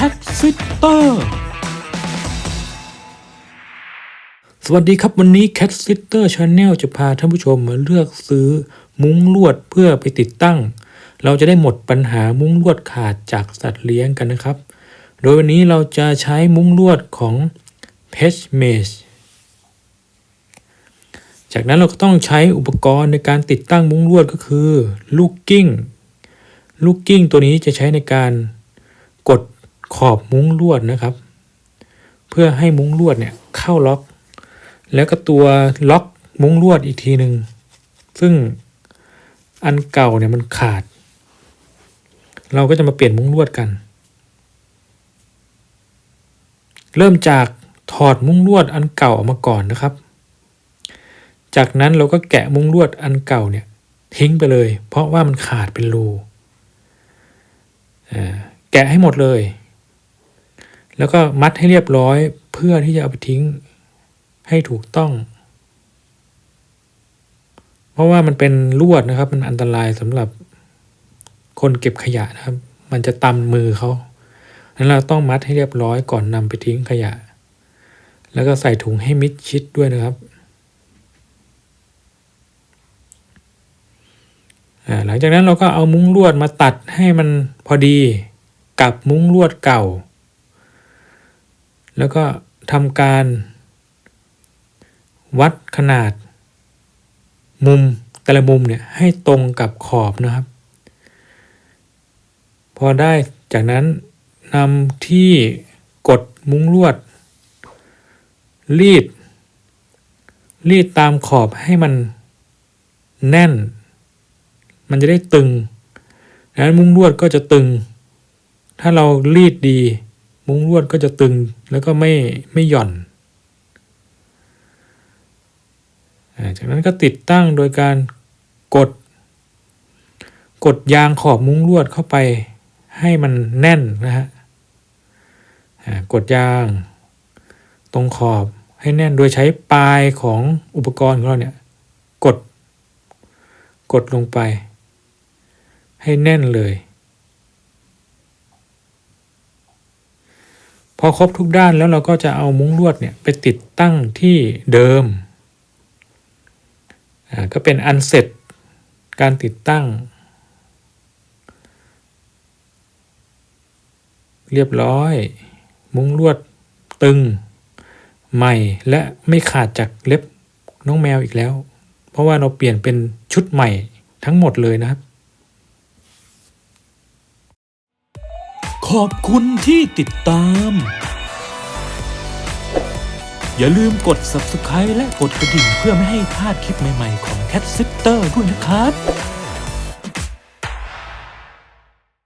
Cat Sitter สวัสดีครับวันนี้ Cat Sitter Channel จะพาท่านผู้ชมมาเลือกซื้อมุ้งลวดเพื่อไปติดตั้ง เราจะได้หมดปัญหามุ้งลวดขาดจากสัตว์เลี้ยงกันนะครับ โดยวันนี้เราจะใช้มุ้งลวดของ p e t Mesh จากนั้นเราก็ต้องใช้อุปกรณ์ในการติดตั้งมุ้งลวดก็คือ ลูกกิ้ง ลูกกิ้งตัวนี้จะใช้ในการ ขอบมุ้งลวดนะครับ เพื่อให้มุ้งลวดเนี่ยเข้าล็อก แล้วก็ตัวล็อกมุ้งลวดอีกทีหนึ่งซึ่งอันเก่าเนี่ยมันขาด เราก็จะมาเปลี่ยนมุ้งลวดกัน เริ่มจากถอดมุ้งลวดอันเก่าออกมาก่อนนะครับ จากนั้นเราก็แกะมุ้งลวดอันเก่าเนี่ยทิ้งไปเลย เพราะว่ามันขาดเป็นรูแกะให้หมดเลย แล้วก็มัดให้เรียบร้อยเพื่อที่จะเอาไปทิ้งให้ถูกต้อง เพราะว่ามันเป็นลวดนะครับ มันอันตรายสำหรับคนเก็บขยะนะครับ มันจะตำมือเขาดังนั้นเราต้องมัดให้เรียบร้อยก่อนนำไปทิ้งขยะ แล้วก็ใส่ถุงให้มิดชิดด้วยนะครับหลังจากนั้นเราก็เอามุ้งลวดมาตัดให้มันพอดีกับมุ้งลวดเก่า แล้วก็ทำการ วัดขนาด มุมแต่ละมุมเนี่ยให้ตรงกับขอบนะครับ พอได้จากนั้นนำที่กดมุ้งลวด รีด รีดตามขอบให้มันแน่น มันจะได้ตึงดังนั้นมุ้งลวดก็จะตึง ถ้าเรารีดดี มุ้งลวดก็จะตึงแล้วก็ไม่ไม่หย่อน จากนั้นก็ติดตั้งโดยการกด กดยางขอบมุ้งลวดเข้าไปให้มันแน่นนะฮะกดยางตรงขอบให้แน่นโดยใช้ปลายของอุปกรณ์ของเราเนี่ยกด กดลงไป ให้แน่นเลย อครบทุกด้านแล้วเราก็จะเอามุ้งลวดเนี่ยไปติดตั้งที่เดิมอ่าก็เป็นอันเสร็จการติดตั้ง เรียบร้อย มุ้งลวดตึง ใหม่และไม่ขาดจากเล็บน้องแมวอีกแล้ว เพราะว่าเราเปลี่ยนเป็นชุดใหม่ทั้งหมดเลยนะครับ อบคุณที่ติดตาม อย่าลืมกด subscribe และกดกระดิ่งเพื่อไม่ให้พลาดคลิปใหม่ๆของ Cat Sitter ด้วยนะครับ